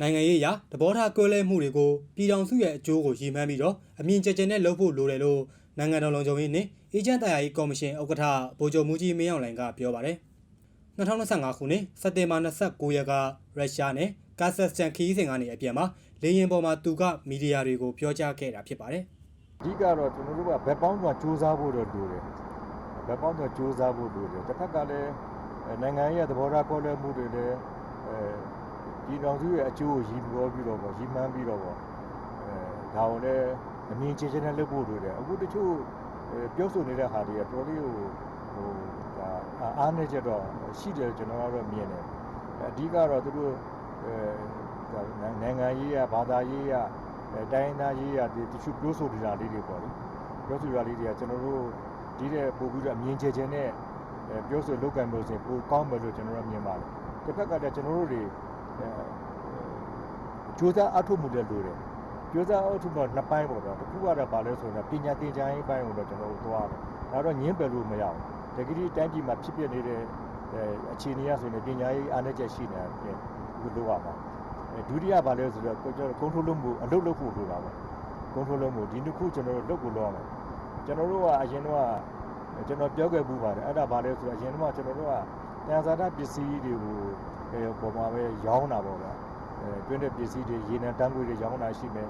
နိုင်ငံရေးအရာသဘောထားကွဲလွဲမှုတွေကိုပြည်ထောင်စုရဲ့အကျိုးကိုရည်မှန်းပြီးတော့အမြင့်ကျယ်ကျယ်နဲ့လုပ်ဖို့လိုတယ်လို့နိုင်ငံတော်လုံခြုံရေးနှင့်အေဂျင့်တရားရေးကော်မရှင်ဥက္ကဋ္ဌဗိုလ်ချုပ်မူကြီးမင်းအောင်လှိုင်ကပြောပါတယ်2025ခုနှစ်စက်တင်ဘာ29ရက်ကရုရှားနဲ့ကာဇက်စတန်ခီးစဉ်ကနေအပြန်မှာလေယာဉ်ပေါ်မှာသူကမီဒီယာတွေကိုပြောကြားခဲ့တာဖြစ်ပါတယ်အဓိကတော့ကျွန်တော်တို့ကဘက်ပေါင်းကစူးစမ်းဖို့တော့လိုတယ်ဘက်ပေါင်းကစူးစမ်းဖို့လိုတယ်တစ်ဖက်ကလည်းအဲနိုင်ငံရဲ့သဘောထားကောလဲမှုတွေလည်းအဲ ဒီတော်စုရဲ့အကျိုးကိုရည်ပြောပြီးတော့ပေါ့ရည်မှန်းပြီးတော့ပေါ့အဲဒါကိုလည်းအမြင်ချင်းချင်းနဲ့လုပ်ဖို့လိုတယ်အခုတချို့အဲပြောဆိုနေတဲ့ဟာတွေကတော်လေးကိုဟိုဒါအားနေကြတော့ရှိတယ်ကျွန်တော်ကတော့မြင်တယ်အဓိကတော့သူတို့အဲဒါနိုင်ငံရေးရဘာသာရေးရအဲတိုင်းသားရေးရဒီတချို့ပြောဆိုနေတာလေးတွေပေါ့လေပြောဆိုတာလေးတွေကကျွန်တော်တို့ဒီတဲ့ပို့ပြီးတော့အမြင်ကျကျနဲ့အဲပြောဆိုလောက်ကံလို့ဆိုရင်ပိုကောင်းမယ်လို့ကျွန်တော်တို့မြင်ပါတယ်တစ်ဖက်ကတည်းကကျွန်တော်တို့တွေအဲ ကြိုးစားအထုတ်မှုလည်းလိုတယ်ကြိုးစားအထုတ်မှုနှစ်ပိုင်းပေါ့တော့တစ်ခုကတော့ဗာလဲဆိုရင်ပညာသင်ကြားရေးပိုင်းကိုတော့ကျွန်တော်တို့သွားတယ်ဒါတော့ညင်းပယ်လို့မရဘူးတကယ်ကြီးတိုင်းပြည်မှာဖြစ်ပျက်နေတဲ့အဲအခြေအနေရဆိုရင်ပညာရေးအားနည်းချက်ရှိနေတယ်ဒီလိုပါပါအဲဒုတိယဘာလဲဆိုတော့ကိုကျွန်တော်ကွန်ထရိုးလုပ်မှုအလုပ်လုပ်ဖို့လိုတာပေါ့ကွန်ထရိုးလုပ်မှုဒီနှစ်ခုကျွန်တော်တို့လုပ်ကိုလုပ်ရမယ်ကျွန်တော်တို့ကအရင်တော့ကျွန်တော်ပြောခဲ့ပူပါတယ်အဲ့ဒါဘာလဲဆိုတော့အရင်တော့ကျွန်တော်တို့ကတန်စာဒပစ္စည်းတွေကို အဲပေါ်မှာပဲရောင်းတာပေါ့ဗျာအဲတွင်းတဲ့ပစ္စည်းတွေရေနံတန်းငွေတွေရောင်းတာရှိမယ်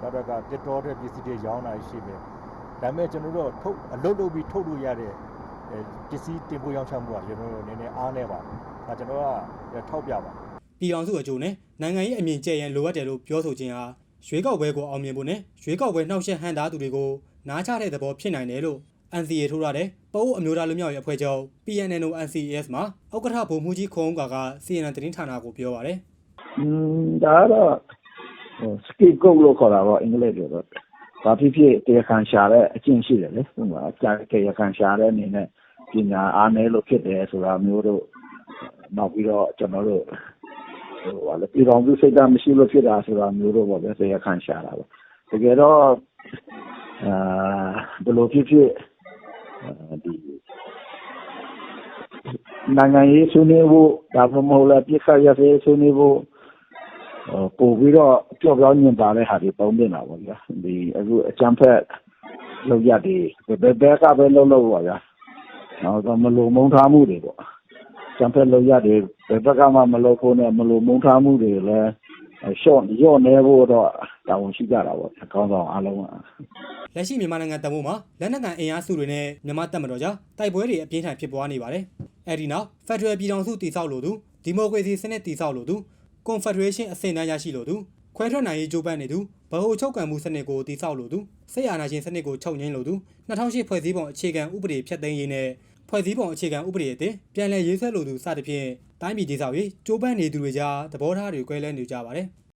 နောက်တော့ကတစ်တော်တဲ့ပစ္စည်းတွေရောင်းတာရှိမယ်ဒါပေမဲ့ကျွန်တော်တို့ထုတ်အလုပ်လုပ်ပြီးထုတ်လို့ရတဲ့အဲပစ္စည်းတင်ပို့ရောင်းချမှုကကျွန်တော်တို့နည်းနည်းအားနေပါတယ်ဒါကျွန်တော်ကထောက်ပြပါတယ်ပြည်ထောင်စုအကျိုးနဲ့နိုင်ငံရေးအမြင့်ကျယ်ရန်လိုအပ်တယ်လို့ပြောဆိုခြင်းဟာရွေးကောက်ပွဲကိုအောင်မြင်ဖို့နဲ့ရွေးကောက်ပွဲနှောက်ယှက်ဟန်တာသူတွေကိုနားချတဲ့သဘောဖြစ်နိုင်တယ်လို့ NCA ထိုးရတဲ့ပအိုးအမျိုးသားလူမျိုးရေးအဖွဲ့ချုပ် PNNO NCAS မှာဥက္ကဋ္ဌဗိုလ်မှူးကြီးခုံးကာက CNN သတင်းဌာနကိုပြောပါတယ်อืมဒါကတော့ဟို scapegoat လို့ခေါ်တာပေါ့အင်္ဂလိပ်လိုတော့ဘာဖြစ်ဖြစ်တရားခံရှာတဲ့အကျင့်ရှိတယ်လေဟိုမှာကြာတရားခံရှာတဲ့အနေနဲ့ပညာအားနည်းလို့ဖြစ်တယ်ဆိုတာမျိုးတို့နောက်ပြီးတော့ကျွန်တော်တို့ဟိုဟာလေပြည်တော်စုစိတ်ဓာတ်မရှိလို့ဖြစ်တာဆိုတာမျိုးတို့ပေါ့ဗျာတရားခံရှာတာပေါ့တကယ်တော့အာဘယ်လိုဖြစ်ဖြစ်အာဒီ နိုင်ငံရေးဆွေးနွေးဖို့ဒါမှမဟုတ်လည်းပြစ်ခတ်ရစေဆွေးနွေးဖို့ဟိုပို့ပြီးတော့ကြောက်ကြောက်ညင်ပါတဲ့ဟာတွေပုံတင်တာပေါ့ဗျာဒီအခုအကြံဖက်လောက်ရတဲ့ဘယ်ဘက်ကပဲလုံးလို့ပါဗျာနောက်တော့မလုံမုန်းထားမှုတွေပေါ့အကြံဖက်လောက်ရတယ်ဘယ်ဘက်ကမှမလုပ်ဖို့နဲ့မလုံမုန်းထားမှုတွေလည်းရှော့ရော့နေဖို့တော့တာဝန်ရှိကြတာပေါ့အကောင်းဆောင်အားလုံးက လက်ရှိမြန်မာနိုင်ငံတမိုးမှာလက်နက်ကန်အင်အားစုတွေနဲ့မြန်မာတပ်မတော်ကြားတိုက်ပွဲတွေအပြင်းထန်ဖြစ်ပွားနေပါတယ်။အဲဒီနောက်ဖက်ဒရယ်ပြည်ထောင်စုတည်ဆောက်လိုသူဒီမိုကရေစီစနစ်တည်ဆောက်လိုသူကွန်ဖက်ဒရေးရှင်းအဆင့်အတန်းရရှိလိုသူခွဲထွက်နိုင်ရေးကြိုးပမ်းနေသူဗဟိုချုပ်ကံမှုစနစ်ကိုတည်ဆောက်လိုသူစစ်အာဏာရှင်စနစ်ကိုချုပ်ငြိမ်းလိုသူ2008ဖွဲ့စည်းပုံအခြေခံဥပဒေဖျက်သိမ်းရေးနဲ့ဖွဲ့စည်းပုံအခြေခံဥပဒေအသစ်ပြန်လည်ရေးဆွဲလိုသူစသဖြင့်တိုင်းပြည်တည်ဆောက်ရေးကြိုးပမ်းနေသူတွေကြားသဘောထားတွေကွဲလွဲနေကြပါတယ်။